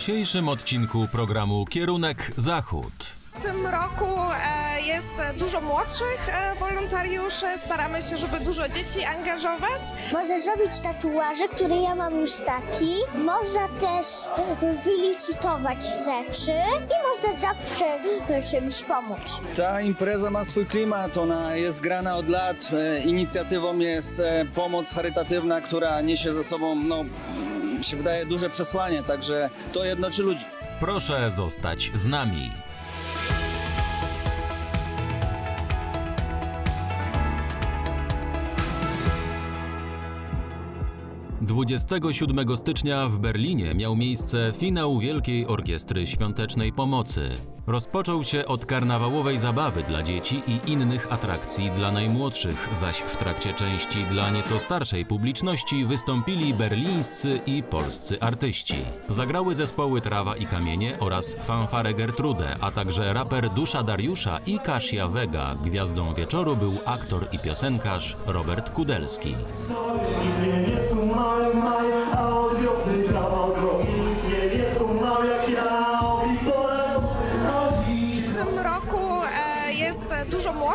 dzisiejszym odcinku programu Kierunek Zachód. W tym roku e, jest dużo młodszych e, wolontariuszy. Staramy się, żeby dużo dzieci angażować. Można zrobić tatuaże, które ja mam już taki. Można też wylicytować rzeczy i można zawsze czymś pomóc. Ta impreza ma swój klimat, ona jest grana od lat. E, Inicjatywą jest pomoc charytatywna, która niesie ze sobą, no, mi się wydaje, duże przesłanie, także to jednoczy ludzi. Proszę zostać z nami. 27 stycznia w Berlinie miał miejsce finał Wielkiej Orkiestry Świątecznej Pomocy. Rozpoczął się od karnawałowej zabawy dla dzieci i innych atrakcji dla najmłodszych, zaś w trakcie części dla nieco starszej publiczności wystąpili berlińscy i polscy artyści. Zagrały zespoły Trawa i Kamienie oraz Fanfare Gertrude, a także raper Dusza Dariusza i Kasia Vega. Gwiazdą wieczoru był aktor i piosenkarz Robert Kudelski. Nie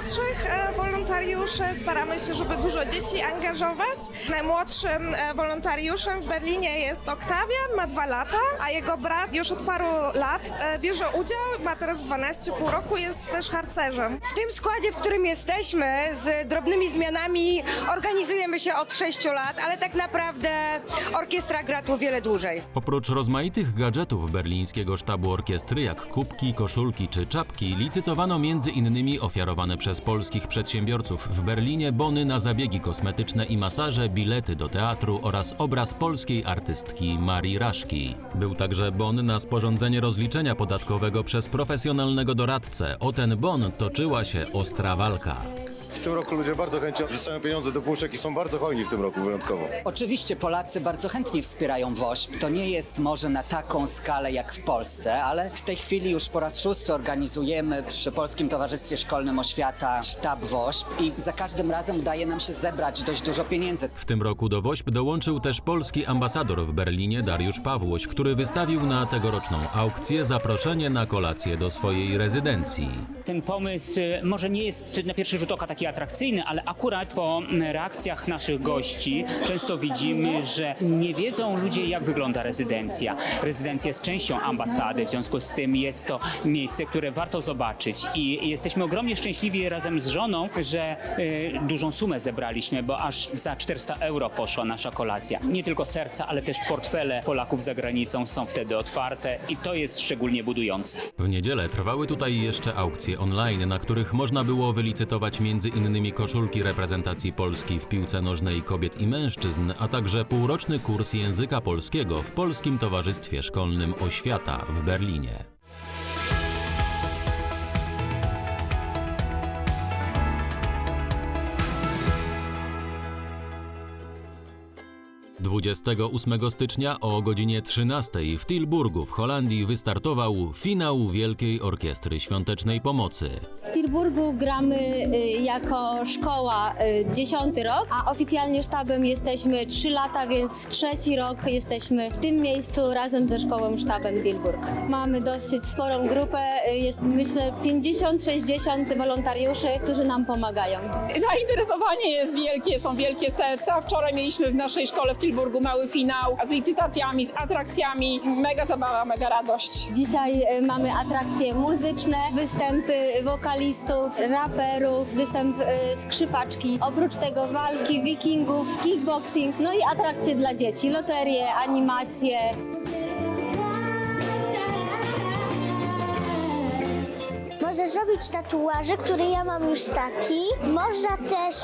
dużo młodszych e, wolontariuszy. Staramy się, żeby dużo dzieci angażować. Najmłodszym e, wolontariuszem w Berlinie jest Oktawian, ma dwa lata, a jego brat już od paru lat e, bierze udział, ma teraz 12,5 roku, jest też harcerzem. W tym składzie, w którym jesteśmy, z drobnymi zmianami, organizujemy się od 6 lat, ale tak naprawdę orkiestra gra tu wiele dłużej. Oprócz rozmaitych gadżetów berlińskiego sztabu orkiestry, jak kubki, koszulki czy czapki, licytowano między innymi ofiarowane przez polskich przedsiębiorców w Berlinie bony na zabiegi kosmetyczne i masaże, bilety do teatru oraz obraz polskiej artystki Marii Raszki. Był także bon na sporządzenie rozliczenia podatkowego przez profesjonalnego doradcę. O ten bon toczyła się ostra walka. W tym roku ludzie bardzo chętnie wrzucają pieniądze do puszek i są bardzo hojni w tym roku wyjątkowo. Oczywiście Polacy bardzo chętnie wspierają WOŚP. To nie jest może na taką skalę jak w Polsce, ale w tej chwili już po raz szósty organizujemy przy Polskim Towarzystwie Szkolnym Oświata sztab WOŚP i za każdym razem udaje nam się zebrać dość dużo pieniędzy. W tym roku do WOŚP dołączył też polski ambasador w Berlinie Dariusz Pawłoś, który wystawił na tegoroczną aukcję zaproszenie na kolację do swojej rezydencji. Ten pomysł y, może nie jest na pierwszy rzut oka taki atrakcyjny, ale akurat po reakcjach naszych gości często widzimy, że nie wiedzą ludzie, jak wygląda rezydencja. Rezydencja jest częścią ambasady, w związku z tym jest to miejsce, które warto zobaczyć. I jesteśmy ogromnie szczęśliwi razem z żoną, że dużą sumę zebraliśmy, bo aż za 400 euro poszła nasza kolacja. Nie tylko serca, ale też portfele Polaków za granicą są wtedy otwarte i to jest szczególnie budujące. W niedzielę trwały tutaj jeszcze aukcje online, na których można było wylicytować innymi koszulki reprezentacji Polski w piłce nożnej kobiet i mężczyzn, a także półroczny kurs języka polskiego w Polskim Towarzystwie Szkolnym Oświata w Berlinie. 28 stycznia o godzinie 13 w Tilburgu w Holandii wystartował finał Wielkiej Orkiestry Świątecznej Pomocy. W Tilburgu gramy y, jako szkoła y, dziesiąty rok, a oficjalnie sztabem jesteśmy trzy lata, więc trzeci rok jesteśmy w tym miejscu razem ze szkołą sztabem Tilburg. Mamy dosyć sporą grupę, y, jest myślę 50-60 wolontariuszy, którzy nam pomagają. Zainteresowanie jest wielkie, są wielkie serca. Wczoraj mieliśmy w naszej szkole w Tilburgu mały finał z licytacjami, z atrakcjami. Mega zabawa, mega radość. Dzisiaj mamy atrakcje muzyczne, występy wokalistów, raperów, występ y, skrzypaczki. Oprócz tego walki wikingów, kickboxing, no i atrakcje dla dzieci, loterie, animacje. Można zrobić tatuaże, które ja mam już taki. Można też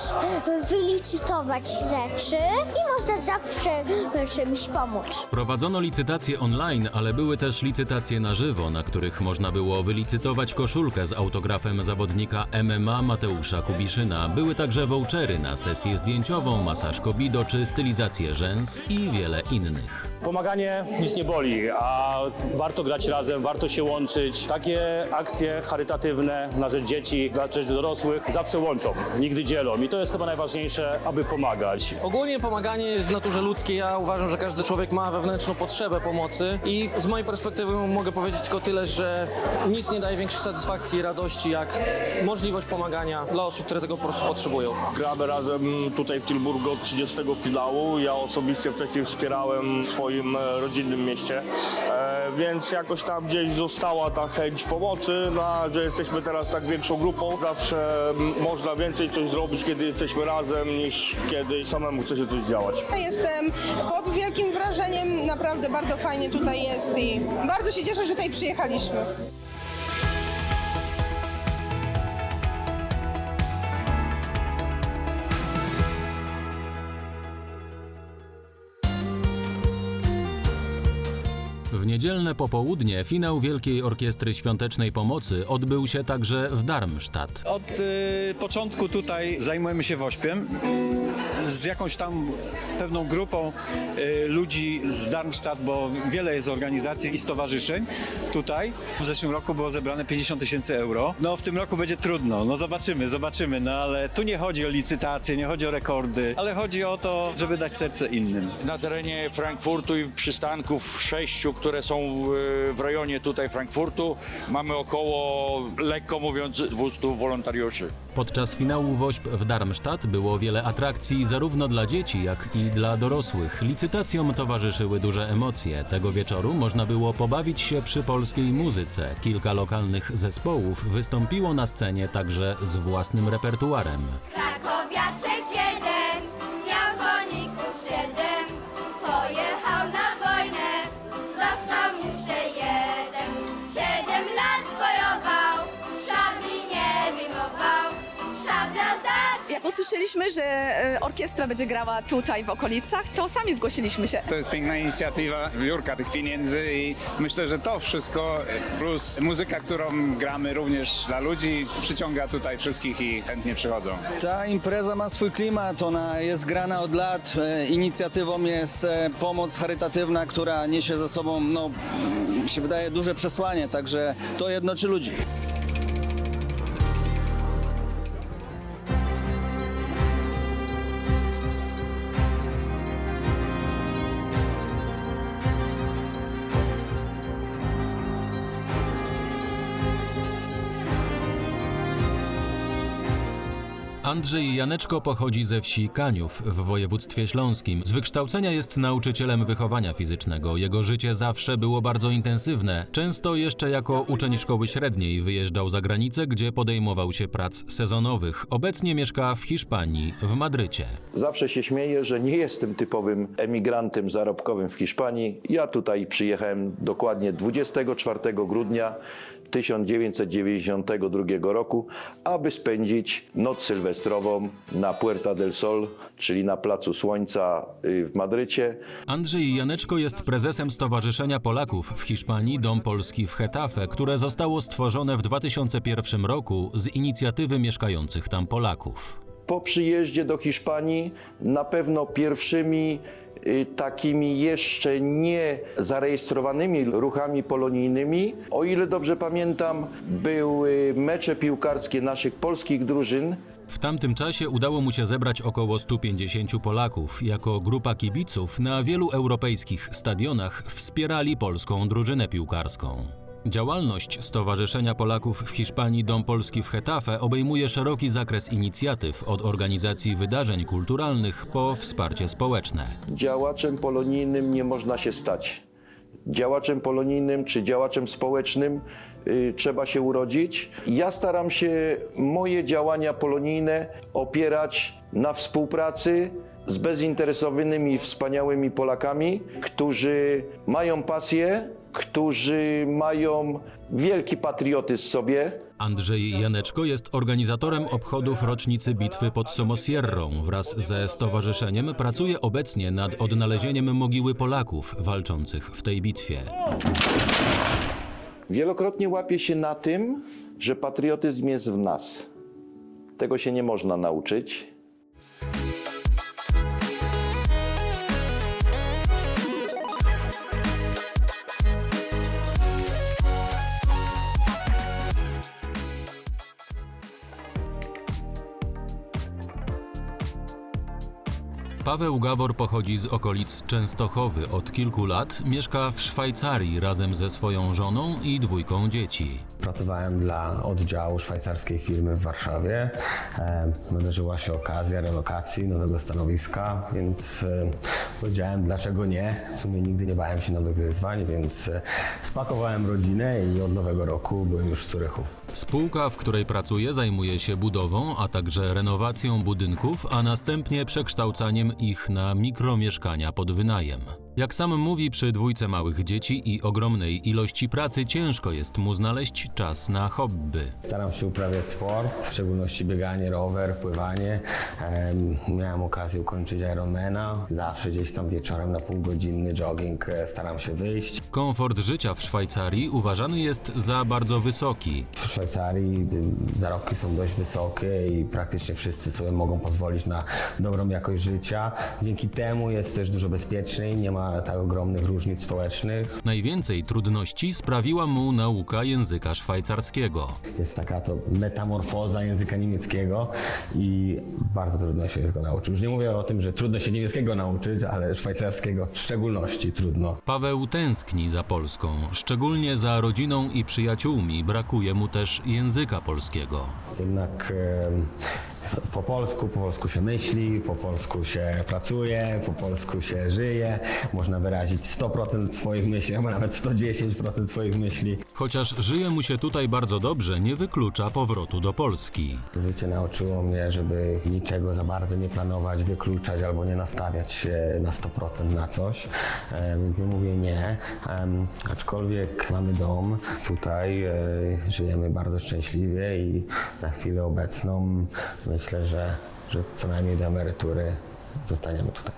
wylicytować rzeczy i można zawsze czymś pomóc. Prowadzono licytacje online, ale były też licytacje na żywo, na których można było wylicytować koszulkę z autografem zawodnika MMA Mateusza Kubiszyna. Były także vouchery na sesję zdjęciową, masaż kobido czy stylizację rzęs i wiele innych. Pomaganie nic nie boli, a warto grać razem, warto się łączyć. Takie akcje charytatywne charytatywne na rzecz dzieci, na rzecz dorosłych zawsze łączą, nigdy dzielą i to jest chyba najważniejsze, aby pomagać. Ogólnie pomaganie jest w naturze ludzkiej. Ja uważam, że każdy człowiek ma wewnętrzną potrzebę pomocy i z mojej perspektywy mogę powiedzieć tylko tyle, że nic nie daje większej satysfakcji i radości jak możliwość pomagania dla osób, które tego po prostu potrzebują. Gramy razem tutaj w Tilburgu od 30 finału. Ja osobiście wcześniej wspierałem w swoim e, rodzinnym mieście, e, więc jakoś tam gdzieś została ta chęć pomocy, no, a że jesteśmy teraz tak większą grupą. Zawsze mm, można więcej coś zrobić, kiedy jesteśmy razem, niż kiedy samemu chce się coś działać. Jestem pod wielkim wrażeniem, naprawdę bardzo fajnie tutaj jest i bardzo się cieszę, że tutaj przyjechaliśmy. Niedzielne popołudnie finał Wielkiej Orkiestry Świątecznej Pomocy odbył się także w Darmstadt. Od y, początku tutaj zajmujemy się wośpiem z jakąś tam pewną grupą y, ludzi z Darmstadt, bo wiele jest organizacji i stowarzyszeń tutaj. W zeszłym roku było zebrane 50 tysięcy euro. No w tym roku będzie trudno, no zobaczymy, zobaczymy, no ale tu nie chodzi o licytacje, nie chodzi o rekordy, ale chodzi o to, żeby dać serce innym. Na terenie Frankfurtu i przystanków sześciu, które są w, w rejonie tutaj Frankfurtu, mamy około, lekko mówiąc, 200 wolontariuszy. Podczas finału WOŚP w Darmstadt było wiele atrakcji zarówno dla dzieci, jak i dla dorosłych. Licytacjom towarzyszyły duże emocje. Tego wieczoru można było pobawić się przy polskiej muzyce. Kilka lokalnych zespołów wystąpiło na scenie także z własnym repertuarem. Krakowiaczek usłyszeliśmy, że e, orkiestra będzie grała tutaj w okolicach, to sami zgłosiliśmy się. To jest piękna inicjatywa, zbiórka tych pieniędzy i myślę, że to wszystko plus muzyka, którą gramy również dla ludzi przyciąga tutaj wszystkich i chętnie przychodzą. Ta impreza ma swój klimat, ona jest grana od lat. E, Inicjatywą jest e, pomoc charytatywna, która niesie ze sobą, no, mi się wydaje, duże przesłanie, także to jednoczy ludzi. Andrzej Janeczko pochodzi ze wsi Kaniów w województwie śląskim. Z wykształcenia jest nauczycielem wychowania fizycznego. Jego życie zawsze było bardzo intensywne. Często jeszcze jako uczeń szkoły średniej wyjeżdżał za granicę, gdzie podejmował się prac sezonowych. Obecnie mieszka w Hiszpanii, w Madrycie. Zawsze się śmieję, że nie jestem typowym emigrantem zarobkowym w Hiszpanii. Ja tutaj przyjechałem dokładnie 24 grudnia 1992 roku, aby spędzić noc sylwestrową na Puerta del Sol, czyli na Placu Słońca y, w Madrycie. Andrzej Janeczko jest prezesem Stowarzyszenia Polaków w Hiszpanii Dom Polski w Hetafe, które zostało stworzone w 2001 roku z inicjatywy mieszkających tam Polaków. Po przyjeździe do Hiszpanii na pewno pierwszymi takimi jeszcze nie zarejestrowanymi ruchami polonijnymi, o ile dobrze pamiętam, były mecze piłkarskie naszych polskich drużyn, W tamtym czasie udało mu się zebrać około 150 Polaków. Jako grupa kibiców na wielu europejskich stadionach wspierali polską drużynę piłkarską. Działalność Stowarzyszenia Polaków w Hiszpanii Dom Polski w Hetafe obejmuje szeroki zakres inicjatyw od organizacji wydarzeń kulturalnych po wsparcie społeczne. działaczem polonijnym nie można się stać. Działaczem polonijnym czy działaczem społecznym y, trzeba się urodzić. Ja staram się moje działania polonijne opierać na współpracy z bezinteresowanymi, wspaniałymi Polakami, którzy mają pasję, którzy mają wielki patriotyzm w sobie, Andrzej Janeczko jest organizatorem obchodów rocznicy bitwy pod Somosierrą. Wraz ze stowarzyszeniem pracuje obecnie nad odnalezieniem mogiły Polaków walczących w tej bitwie. Wielokrotnie łapię się na tym, że patriotyzm jest w nas. Tego się nie można nauczyć. Paweł Gawor pochodzi z okolic Częstochowy. Od kilku lat mieszka w Szwajcarii razem ze swoją żoną i dwójką dzieci. Pracowałem dla oddziału szwajcarskiej firmy w Warszawie. E, Nadarzyła się okazja relokacji nowego stanowiska, więc e, powiedziałem, dlaczego nie. W sumie nigdy nie bałem się nowych wyzwań, więc e, spakowałem rodzinę i od nowego roku byłem już w Zurychu. Spółka, w której pracuje, zajmuje się budową, a także renowacją budynków, a następnie przekształcaniem ich na mikromieszkania pod wynajem. Jak sam mówi, przy dwójce małych dzieci i ogromnej ilości pracy ciężko jest mu znaleźć czas na hobby. Staram się uprawiać sport, w szczególności bieganie, rower, pływanie. Em, Miałem okazję ukończyć Ironmana. Zawsze gdzieś tam wieczorem na półgodzinny jogging e, staram się wyjść. Komfort życia w Szwajcarii uważany jest za bardzo wysoki. W Szwajcarii y, zarobki są dość wysokie i praktycznie wszyscy sobie mogą pozwolić na dobrą jakość życia. Dzięki temu jest też dużo bezpieczniej, nie ma tak ogromnych różnic społecznych. Najwięcej trudności sprawiła mu nauka języka szwajcarskiego. Jest taka to metamorfoza języka niemieckiego i bardzo trudno się go nauczyć. Już nie mówię o tym, że trudno się niemieckiego nauczyć, ale szwajcarskiego w szczególności trudno. Paweł tęskni za Polską, szczególnie za rodziną i przyjaciółmi. Brakuje mu też języka polskiego. Jednak em, po polsku, po polsku się myśli, po polsku się pracuje, po polsku się żyje. Można wyrazić 100% swoich myśli, albo nawet 110% swoich myśli. Chociaż żyje mu się tutaj bardzo dobrze, nie wyklucza powrotu do Polski. Życie nauczyło mnie, żeby niczego za bardzo nie planować, wykluczać albo nie nastawiać się na 100% na coś, e, więc nie mówię nie. Aczkolwiek mamy dom tutaj, e, żyjemy bardzo szczęśliwie i na chwilę obecną myślę, że, że co najmniej do emerytury zostaniemy tutaj.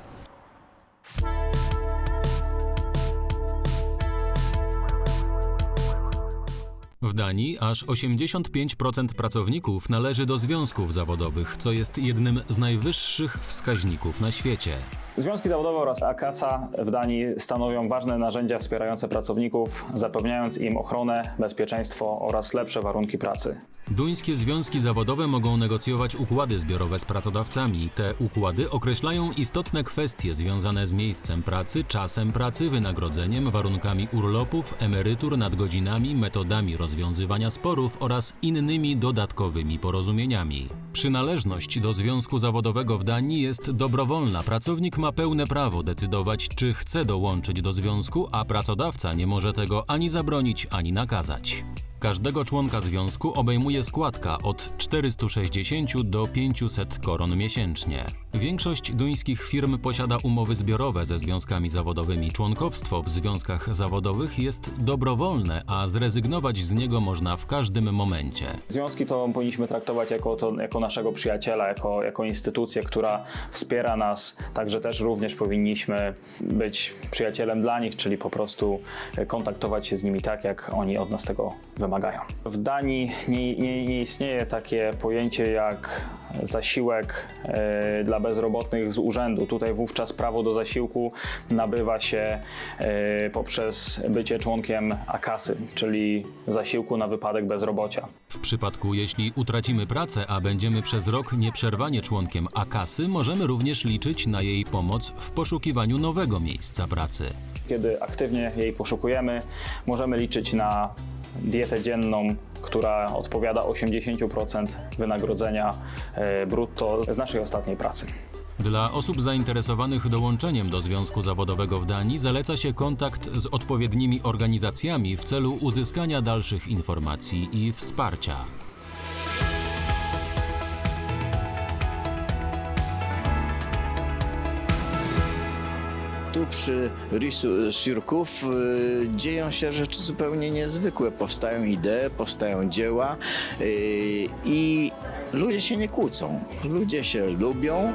W Danii aż 85% pracowników należy do związków zawodowych, co jest jednym z najwyższych wskaźników na świecie. Związki zawodowe oraz AKASA w Danii stanowią ważne narzędzia wspierające pracowników, zapewniając im ochronę, bezpieczeństwo oraz lepsze warunki pracy. Duńskie związki zawodowe mogą negocjować układy zbiorowe z pracodawcami. Te układy określają istotne kwestie związane z miejscem pracy, czasem pracy, wynagrodzeniem, warunkami urlopów, emerytur, nadgodzinami, metodami rozwiązywania sporów oraz innymi dodatkowymi porozumieniami. Przynależność do związku zawodowego w Danii jest dobrowolna. Pracownik ma pełne prawo decydować, czy chce dołączyć do związku, a pracodawca nie może tego ani zabronić, ani nakazać. Każdego członka związku obejmuje składka od 460 do 500 koron miesięcznie. Większość duńskich firm posiada umowy zbiorowe ze związkami zawodowymi. Członkowstwo w związkach zawodowych jest dobrowolne, a zrezygnować z niego można w każdym momencie. Związki to powinniśmy traktować jako, to, jako naszego przyjaciela, jako, jako instytucję, która wspiera nas, także też również powinniśmy być przyjacielem dla nich, czyli po prostu kontaktować się z nimi tak, jak oni od nas tego wymagają. W Danii nie, nie, nie istnieje takie pojęcie jak zasiłek e, dla bezrobotnych z urzędu. Tutaj wówczas prawo do zasiłku nabywa się e, poprzez bycie członkiem AKASY, czyli zasiłku na wypadek bezrobocia. W przypadku, jeśli utracimy pracę, a będziemy przez rok nieprzerwanie członkiem AKASY, możemy również liczyć na jej pomoc w poszukiwaniu nowego miejsca pracy. Kiedy aktywnie jej poszukujemy, możemy liczyć na dietę dzienną, która odpowiada 80% wynagrodzenia e, brutto z naszej ostatniej pracy. Dla osób zainteresowanych dołączeniem do związku zawodowego w Danii zaleca się kontakt z odpowiednimi organizacjami w celu uzyskania dalszych informacji i wsparcia. Przy Risu Surków y, dzieją się rzeczy zupełnie niezwykłe. Powstają idee, powstają dzieła y, i ludzie się nie kłócą. Ludzie się lubią.